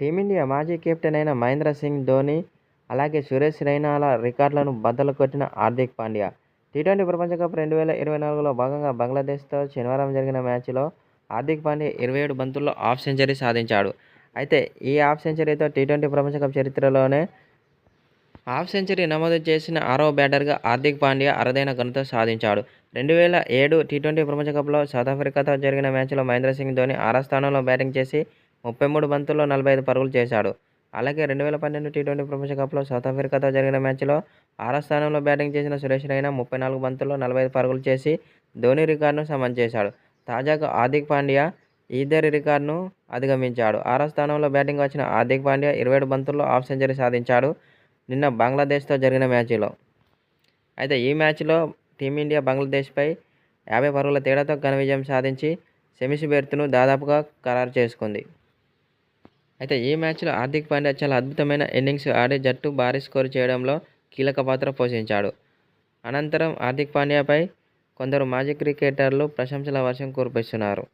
Team India మాజీ captain అయిన మహేంద్ర సింగ్ ధోని అలాగే సురేష్ రైనాల రికార్డులను బద్దలు కొట్టిన హార్దిక్ పాండ్యా. టీ ట్వంటీ ప్రపంచ కప్ రెండు వేల ఇరవై నాలుగులో భాగంగా బంగ్లాదేశ్తో శనివారం జరిగిన మ్యాచ్లో హార్దిక్ పాండ్యా ఇరవై ఏడు బంతుల్లో హాఫ్ సెంచరీ సాధించాడు. అయితే ఈ హాఫ్ సెంచరీతో టీ ట్వంటీ ప్రపంచ కప్ చరిత్రలోనే హాఫ్ సెంచరీ నమోదు చేసిన ఆరో బ్యాటర్గా హార్దిక్ పాండ్యా అరుదైన ఘనత సాధించాడు. రెండు వేల ఏడు టీ ట్వంటీ ప్రపంచ కప్లో సౌతాఫ్రికాతో జరిగిన మ్యాచ్లో మహేంద్ర సింగ్ ధోని ఆరో స్థానంలో బ్యాటింగ్ చేసి ముప్పై మూడు బంతుల్లో నలభై ఐదు పరుగులు చేశాడు. అలాగే రెండు వేల పన్నెండు టీ ట్వంటీ ప్రపంచ కప్లో సౌత్ ఆఫ్రికాతో జరిగిన మ్యాచ్లో ఆరో స్థానంలో బ్యాటింగ్ చేసిన సురేష్ రైనా ముప్పై నాలుగు బంతుల్లో నలభై ఐదు పరుగులు చేసి ధోని రికార్డును సమన్ చేశాడు. తాజాగా హార్దిక్ పాండ్యా ఇద్దరి రికార్డును అధిగమించాడు. ఆరో స్థానంలో బ్యాటింగ్ వచ్చిన హార్దిక్ పాండ్యా ఇరవై ఏడు బంతుల్లో హాఫ్ సెంచరీ సాధించాడు నిన్న బంగ్లాదేశ్తో జరిగిన మ్యాచ్లో. అయితే ఈ మ్యాచ్లో టీమిండియా బంగ్లాదేశ్పై యాభై పరుగుల తేడాతో ఘన విజయం సాధించి సెమీస్ బెర్త్ను దాదాపుగా ఖరారు చేసుకుంది. అయితే ఈ మ్యాచ్లో హార్దిక్ పాండ్యా చాలా అద్భుతమైన ఇన్నింగ్స్ ఆడి జట్టు భారీ స్కోర్ చేయడంలో కీలక పాత్ర పోషించాడు. అనంతరం హార్దిక్ పాండ్యాపై కొందరు మాజీ క్రికెటర్లు ప్రశంసల వర్షం కురిపిస్తున్నారు.